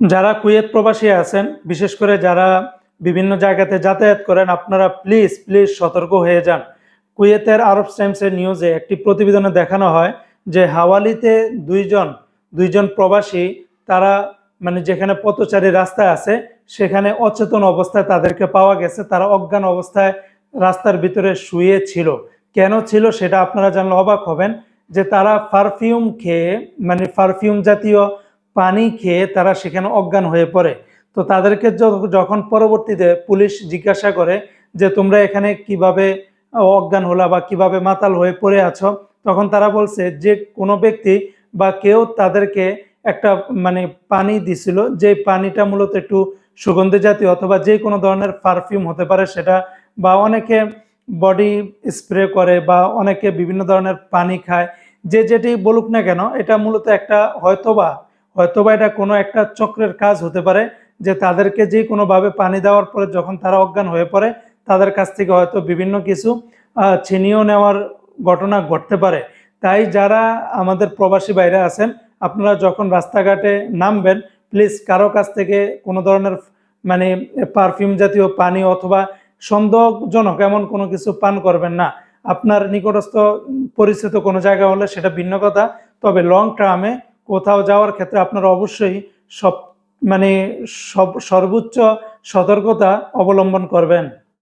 যারা কুয়েত প্রবাসী আছেন, বিশেষ করে যারা বিভিন্ন জায়গাতে যাতায়াত করেন, আপনারা প্লিজ প্লিজ সতর্ক হয়ে যান। কুয়েতের আরব টাইমসের নিউজে একটি প্রতিবেদনে দেখানো হয় যে হাওয়ালিতে দুইজন দুইজন প্রবাসী, তারা মানে যেখানে পথচারী রাস্তায় আছে, সেখানে অচেতন অবস্থায় তাদেরকে পাওয়া গেছে। তারা অজ্ঞান অবস্থায় রাস্তার ভিতরে শুয়ে ছিল। কেন ছিল সেটা আপনারা জানলে অবাক হবেন যে তারা পারফিউম খেয়ে মানে পারফিউম জাতীয় পানি খেয়ে তারা সেখানে অজ্ঞান হয়ে পড়ে। তো তাদেরকে যখন পরবর্তীতে পুলিশ জিজ্ঞাসা করে যে তোমরা এখানে কীভাবে অজ্ঞান হলা বা কীভাবে মাতাল হয়ে পড়ে আছো, তখন তারা বলছে যে কোনো ব্যক্তি বা কেউ তাদেরকে একটা মানে পানি দিছিল যে পানিটা মূলত একটু সুগন্ধি জাতীয় অথবা যে কোনো ধরনের পারফিউম হতে পারে সেটা, বা অনেকে বডি স্প্রে করে বা অনেকে বিভিন্ন ধরনের পানি খায়, যে যেটি বলুক না কেন, এটা মূলত একটা হয়তোবা হয়তোবা এটা কোনো একটা চক্রের কাজ হতে পারে যে তাদেরকে যে কোনোভাবে পানি দেওয়ার পরে যখন তারা অজ্ঞান হয়ে পড়ে, তাদের কাছ থেকে হয়তো বিভিন্ন কিছু ছিনিয়েও নেওয়ার ঘটনা ঘটতে পারে। তাই যারা আমাদের প্রবাসী বাইরে আছেন, আপনারা যখন রাস্তাঘাটে নামবেন প্লিজ কারও কাছ থেকে কোনো ধরনের মানে পারফিউম জাতীয় পানি অথবা সন্দেহজনক এমন কোনো কিছু পান করবেন না। আপনার নিকটস্থ, পরিচিত কোনো জায়গা হলে সেটা ভিন্ন কথা। তবে লং টার্মে কোথাও যাওয়ার ক্ষেত্রে আপনারা অবশ্যই সব মানে সব সর্বোচ্চ সতর্কতা অবলম্বন করবেন।